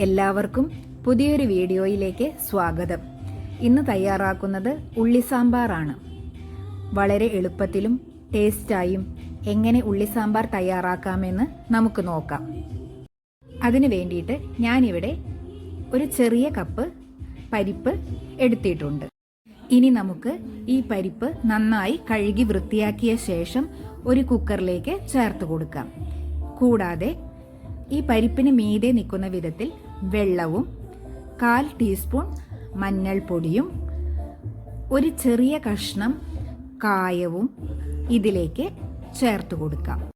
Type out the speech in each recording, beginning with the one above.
എല്ലാവർക്കും പുതിയൊരു വീഡിയോയിലേക്ക് സ്വാഗതം. ഇന്ന് തയ്യാറാക്കുന്നത് ഉള്ളി സാമ്പാറാണ് വളരെ എളുപ്പത്തിലും ടേസ്റ്റായും എങ്ങനെ ഉള്ളി സാമ്പാർ തയ്യാറാക്കാമെന്ന് നമുക്ക് നോക്കാം. അതിനു വേണ്ടിയിട്ട് ഞാനിവിടെ ഒരു ചെറിയ കപ്പ് പരിപ്പ് എടുത്തിട്ടുണ്ട്. ഇനി നമുക്ക് ഈ പരിപ്പ് നന്നായി കഴുകി വൃത്തിയാക്കിയ ശേഷം ഒരു കുക്കറിലേക്ക് ചേർത്ത് കൊടുക്കാം. കൂടാതെ ഈ പരിപ്പിന് മീതെ നിൽക്കുന്ന വിധത്തിൽ വെള്ളവും കാൽ ടീസ്പൂൺ മഞ്ഞൾപ്പൊടിയും ഒരു ചെറിയ കഷ്ണം കായവും ഇതിലേക്ക് ചേർത്ത് കൊടുക്കാം.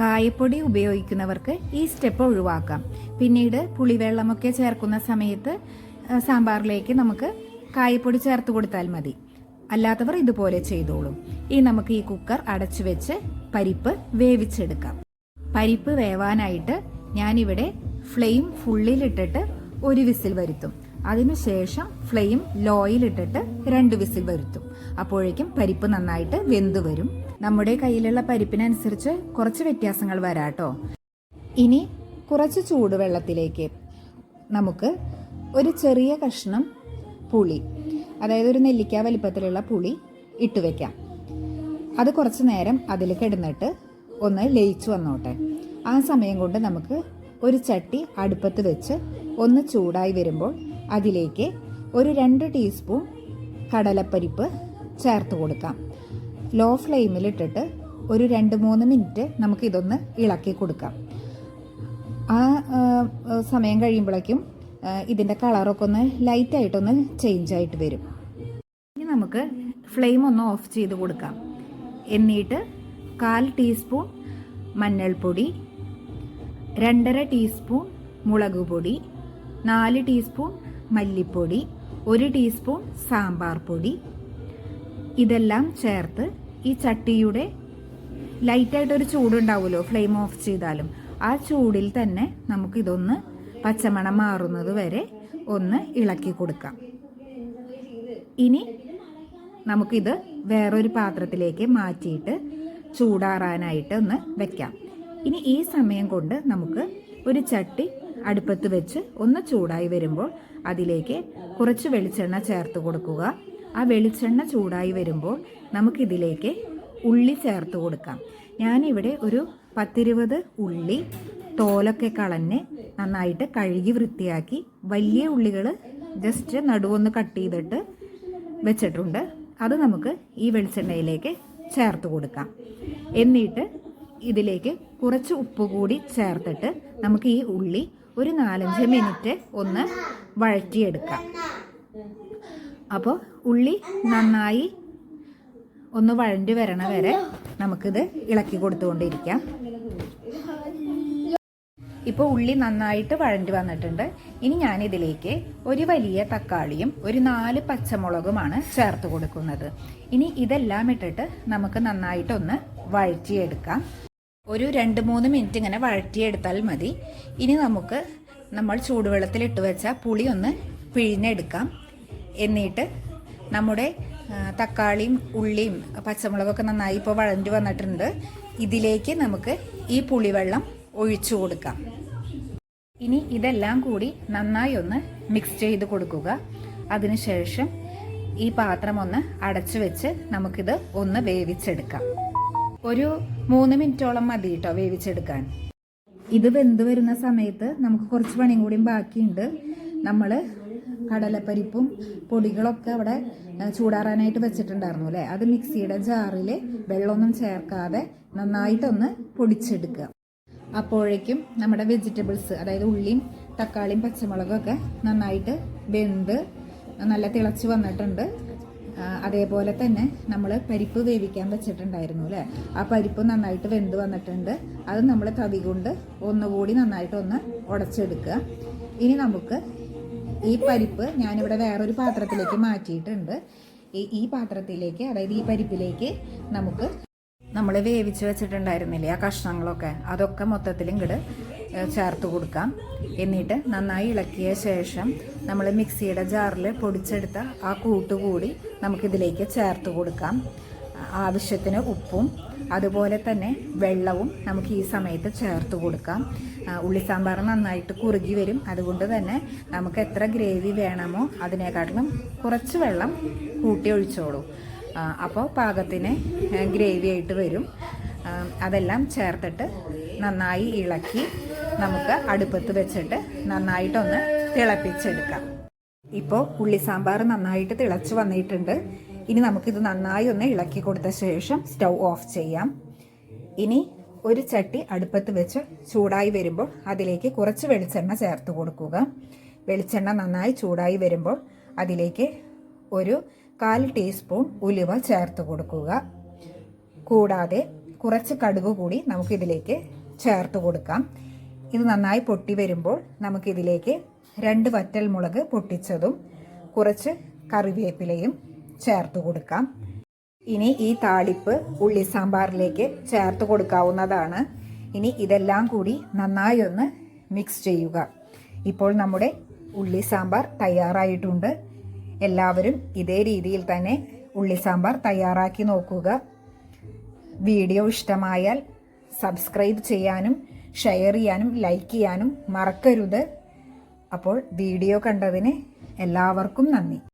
കായപ്പൊടി ഉപയോഗിക്കുന്നവർക്ക് ഈ സ്റ്റെപ്പ് ഒഴിവാക്കാം. പിന്നീട് പുളിവെള്ളമൊക്കെ ചേർക്കുന്ന സമയത്ത് സാമ്പാറിലേക്ക് നമുക്ക് കായപ്പൊടി ചേർത്ത് കൊടുത്താൽ മതി. അല്ലാത്തവർ ഇതുപോലെ ചെയ്തോളും. ഈ നമുക്ക് ഈ കുക്കർ അടച്ചു വെച്ച് പരിപ്പ് വേവിച്ചെടുക്കാം. പരിപ്പ് വേവാനായിട്ട് ഞാനിവിടെ ഫ്ലെയിം ഫുള്ളിലിട്ടിട്ട് ഒരു വിസിൽ വരുത്തും. അതിനുശേഷം ഫ്ലെയിം ലോയിലിട്ടിട്ട് രണ്ട് വിസിൽ വരുത്തും. അപ്പോഴേക്കും പരിപ്പ് നന്നായിട്ട് വെന്ത് വരും. നമ്മുടെ കയ്യിലുള്ള പരിപ്പിനനുസരിച്ച് കുറച്ച് വ്യത്യാസങ്ങൾ വരാട്ടോ. ഇനി കുറച്ച് ചൂടുവെള്ളത്തിലേക്ക് നമുക്ക് ഒരു ചെറിയ കഷ്ണം പുളി അതായത് ഒരു നെല്ലിക്ക വലിപ്പത്തിലുള്ള പുളി ഇട്ടുവെക്കാം അത് കുറച്ച് നേരം അതിൽ കിടന്നിട്ട് ഒന്ന് ലയിച്ചു വന്നോട്ടെ. ആ സമയം കൊണ്ട് നമുക്ക് ഒരു ചട്ടി അടുപ്പത്ത് വെച്ച് ഒന്ന് ചൂടായി വരുമ്പോൾ അതിലേക്ക് ഒരു രണ്ട് ടീസ്പൂൺ കടലപ്പരിപ്പ് ചേർത്ത് കൊടുക്കാം. ലോ ഫ്ലെയിമിലിട്ടിട്ട് ഒരു രണ്ട് മൂന്ന് മിനിറ്റ് നമുക്കിതൊന്ന് ഇളക്കി കൊടുക്കാം. ആ സമയം കഴിയുമ്പോഴേക്കും ഇതിന്റെ കളറൊക്കെ ഒന്ന് ലൈറ്റായിട്ടൊന്ന് ചേഞ്ച് ആയിട്ട് വരും. ഇനി നമുക്ക് ഫ്ലെയിം ഒന്ന് ഓഫ് ചെയ്ത് കൊടുക്കാം. എന്നിട്ട് കാൽ ടീസ്പൂൺ മഞ്ഞൾപ്പൊടി രണ്ടര ടീസ്പൂൺ മുളക് പൊടി നാല് ടീസ്പൂൺ മല്ലിപ്പൊടി ഒരു ടീസ്പൂൺ സാമ്പാർ പൊടി. ഇതെല്ലാം ചേർത്ത് ഈ ചട്ടിയുടെ ലൈറ്റായിട്ടൊരു ചൂടുണ്ടാവുമല്ലോ ഫ്ലെയിം ഓഫ് ചെയ്താലും. ആ ചൂടിൽ തന്നെ നമുക്കിതൊന്ന് പച്ചമണം മാറുന്നത് വരെ ഒന്ന് ഇളക്കി കൊടുക്കാം. ഇനി നമുക്കിത് വേറൊരു പാത്രത്തിലേക്ക് മാറ്റിയിട്ട് ചൂടാറാനായിട്ട് ഒന്ന് വെക്കാം. ഇനി ഈ സമയം കൊണ്ട് നമുക്ക് ഒരു ചട്ടി അടുപ്പത്ത് വെച്ച് ഒന്ന് ചൂടായി വരുമ്പോൾ അതിലേക്ക് കുറച്ച് വെളിച്ചെണ്ണ ചേർത്ത് കൊടുക്കുക. ആ വെളിച്ചെണ്ണ ചൂടായി വരുമ്പോൾ നമുക്കിതിലേക്ക് ഉള്ളി ചേർത്ത് കൊടുക്കാം. ഞാനിവിടെ ഒരു പത്തിരുപത് ഉള്ളി തോലൊക്കെ കളഞ്ഞ് നന്നായിട്ട് കഴുകി വൃത്തിയാക്കി വലിയ ഉള്ളികൾ ജസ്റ്റ് നടുവൊന്ന് കട്ട് ചെയ്തിട്ട് വെച്ചിട്ടുണ്ട്. അത് നമുക്ക് ഈ വെളിച്ചെണ്ണയിലേക്ക് ചേർത്ത് കൊടുക്കാം. എന്നിട്ട് ഇതിലേക്ക് കുറച്ച് ഉപ്പ് കൂടി ചേർത്തിട്ട് നമുക്ക് ഈ ഉള്ളി ഒരു നാലഞ്ച് മിനിറ്റ് ഒന്ന് വഴറ്റിയെടുക്കാം. അപ്പോൾ ഉള്ളി നന്നായി ഒന്ന് വഴണ്ടി വരണ വരെ നമുക്കിത് ഇളക്കി കൊടുത്തുകൊണ്ടിരിക്കാം. ഇപ്പോൾ ഉള്ളി നന്നായിട്ട് വഴണ്ടി വന്നിട്ടുണ്ട്. ഇനി ഞാൻ ഇതിലേക്ക് ഒരു വലിയ തക്കാളിയും ഒരു നാല് പച്ചമുളകുമാണ് ചേർത്ത് കൊടുക്കുന്നത്. ഇനി ഇതെല്ലാം ഇട്ടിട്ട് നമുക്ക് നന്നായിട്ടൊന്ന് വഴറ്റിയെടുക്കാം. ഒരു രണ്ട് മൂന്ന് മിനിറ്റ് ഇങ്ങനെ വഴറ്റിയെടുത്താൽ മതി. ഇനി നമുക്ക് നമ്മൾ ചൂടുവെള്ളത്തിൽ ഇട്ട് വെച്ച പുളി ഒന്ന് പിഴിഞ്ഞെടുക്കാം. എന്നിട്ട് നമ്മുടെ തക്കാളിയും ഉള്ളിയും പച്ചമുളകൊക്കെ നന്നായി ഇപ്പോൾ വഴഞ്ഞു വന്നിട്ടുണ്ട്. ഇതിലേക്ക് നമുക്ക് ഈ പുളിവെള്ളം ഒഴിച്ചു കൊടുക്കാം. ഇനി ഇതെല്ലാം കൂടി നന്നായി ഒന്ന് മിക്സ് ചെയ്ത് കൊടുക്കുക. അതിനുശേഷം ഈ പാത്രം ഒന്ന് അടച്ചു വെച്ച് നമുക്കിത് ഒന്ന് വേവിച്ചെടുക്കാം. ഒരു മൂന്ന് മിനിറ്റോളം മതി കേട്ടോ വേവിച്ചെടുക്കാൻ. ഇത് വെന്ത് വരുന്ന സമയത്ത് നമുക്ക് കുറച്ച് പണിയും കൂടിയും ബാക്കിയുണ്ട്. നമ്മൾ കടലപ്പരിപ്പും പൊടികളൊക്കെ അവിടെ ചൂടാറാനായിട്ട് വെച്ചിട്ടുണ്ടായിരുന്നു അല്ലേ? അത് മിക്സിയുടെ ജാറിൽ വെള്ളമൊന്നും ചേർക്കാതെ നന്നായിട്ടൊന്ന് പൊടിച്ചെടുക്കുക. അപ്പോഴേക്കും നമ്മുടെ വെജിറ്റബിൾസ് അതായത് ഉള്ളിയും തക്കാളിയും പച്ചമുളകും ഒക്കെ നന്നായിട്ട് വെന്ത് നല്ല തിളച്ച് വന്നിട്ടുണ്ട്. അതേപോലെ തന്നെ നമ്മൾ പരിപ്പ് വേവിക്കാൻ വെച്ചിട്ടുണ്ടായിരുന്നു അല്ലേ? ആ പരിപ്പ് നന്നായിട്ട് വെന്ത് വന്നിട്ടുണ്ട്. അത് നമ്മൾ തവി കൊണ്ട് ഒന്നുകൂടി നന്നായിട്ട് ഒന്ന് ഉടച്ചെടുക്കുക. ഇനി നമുക്ക് ഈ പരിപ്പ് ഞാനിവിടെ വേറൊരു പാത്രത്തിലേക്ക് മാറ്റിയിട്ടുണ്ട്. ഈ ഈ പാത്രത്തിലേക്ക് അതായത് ഈ പരിപ്പിലേക്ക് നമുക്ക് നമ്മൾ വേവിച്ച് വെച്ചിട്ടുണ്ടായിരുന്നില്ലേ ആ കഷ്ണങ്ങളൊക്കെ? അതൊക്കെ മൊത്തത്തിൽ ഇങ്ങോട്ട് ചേർത്ത് കൊടുക്കാം. എന്നിട്ട് നന്നായി ഇളക്കിയ ശേഷം നമ്മൾ മിക്സിയുടെ ജാറിൽ പൊടിച്ചെടുത്ത ആ കൂട്ടുകൂടി നമുക്കിതിലേക്ക് ചേർത്ത് കൊടുക്കാം. ആവശ്യത്തിന് ഉപ്പും അതുപോലെ തന്നെ വെള്ളവും നമുക്ക് ഈ സമയത്ത് ചേർത്ത് കൊടുക്കാം. ഉള്ളി സാമ്പാർ നന്നായിട്ട് കുറുകി വരും. അതുകൊണ്ട് തന്നെ നമുക്ക് എത്ര ഗ്രേവി വേണമോ അതിനേക്കാട്ടിലും കുറച്ച് വെള്ളം കൂട്ടി ഒഴിച്ചോളൂ. അപ്പോൾ പാകത്തിന് ഗ്രേവി ആയിട്ട് വരും. അതെല്ലാം ചേർത്തിട്ട് നന്നായി ഇളക്കി നമുക്ക് അടുപ്പത്ത് വെച്ചിട്ട് നന്നായിട്ടൊന്ന് തിളപ്പിച്ചെടുക്കാം. ഇപ്പോൾ ഉള്ളി സാമ്പാർ നന്നായിട്ട് തിളച്ച് വന്നിട്ടുണ്ട്. ഇനി നമുക്കിത് നന്നായി ഒന്ന് ഇളക്കി കൊടുത്ത ശേഷം സ്റ്റൗ ഓഫ് ചെയ്യാം. ഇനി ഒരു ചട്ടി അടുപ്പത്ത് വെച്ച് ചൂടായി വരുമ്പോൾ അതിലേക്ക് കുറച്ച് വെളിച്ചെണ്ണ ചേർത്ത് കൊടുക്കുക. വെളിച്ചെണ്ണ നന്നായി ചൂടായി വരുമ്പോൾ അതിലേക്ക് ഒരു കാൽ ടീസ്പൂൺ ഉലുവ ചേർത്ത് കൊടുക്കുക. കൂടാതെ കുറച്ച് കടുക് കൂടി നമുക്കിതിലേക്ക് ചേർത്ത് കൊടുക്കാം. ഇത് നന്നായി പൊട്ടി വരുമ്പോൾ നമുക്കിതിലേക്ക് രണ്ട് വറ്റൽ മുളക് പൊട്ടിച്ചതും കുറച്ച് കറിവേപ്പിലയും ചേർത്ത് കൊടുക്കാം. ഇനി ഈ താളിപ്പ് ഉള്ളി സാമ്പാറിലേക്ക് ചേർത്ത് കൊടുക്കാവുന്നതാണ്. ഇനി ഇതെല്ലാം കൂടി നന്നായി ഒന്ന് മിക്സ് ചെയ്യുക. ഇപ്പോൾ നമ്മുടെ ഉള്ളി സാമ്പാർ തയ്യാറായിട്ടുണ്ട്. എല്ലാവരും ഇതേ രീതിയിൽ തന്നെ ഉള്ളി സാമ്പാർ തയ്യാറാക്കി നോക്കുക. വീഡിയോ ഇഷ്ടമായാൽ സബ്സ്ക്രൈബ് ചെയ്യാനും ഷെയർ ചെയ്യാനും ലൈക്ക് ചെയ്യാനും മറക്കരുത്. അപ്പോൾ വീഡിയോ കണ്ടതിന് എല്ലാവർക്കും നന്ദി.